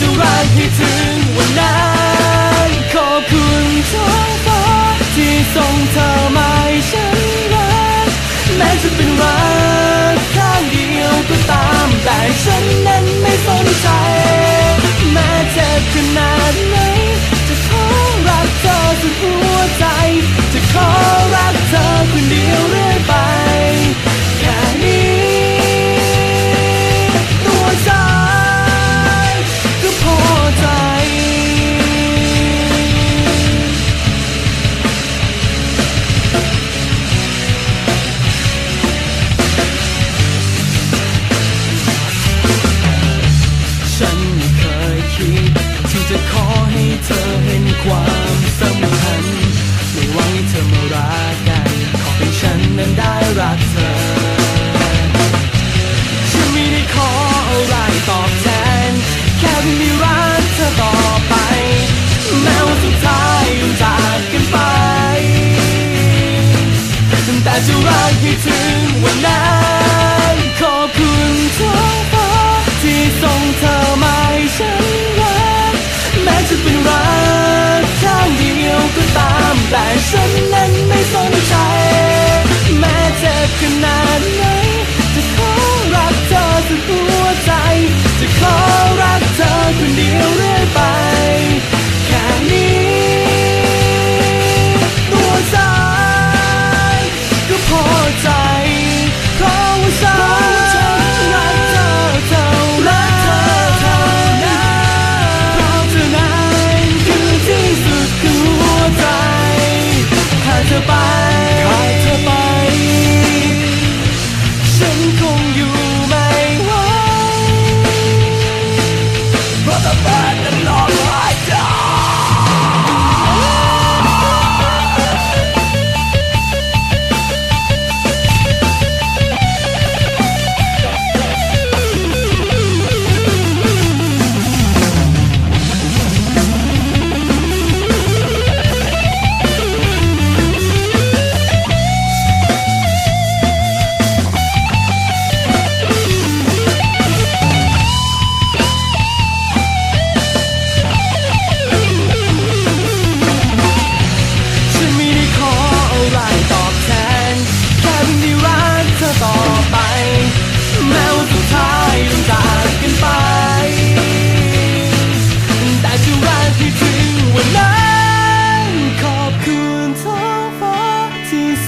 จะรากให้ถึงวันนั้นขอบคุณท้องฟ้าที่ส่งเธอมาให้ฉันรักแม้จะเป็นรักข้างเดียวก็ตามแต่ฉันนั้นไม่สนใจแม้เจ็บขนาดไหนจะขอรักเธอสุดหัวใจ จะขอรักเธอคนเดียว as you ride me to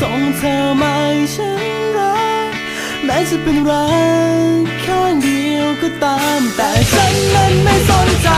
ส่งเธอมาให้ฉันรัก แม้จะเป็นรักแค่เดียวก็ตาม แต่ฉันนั้นไม่สนใจ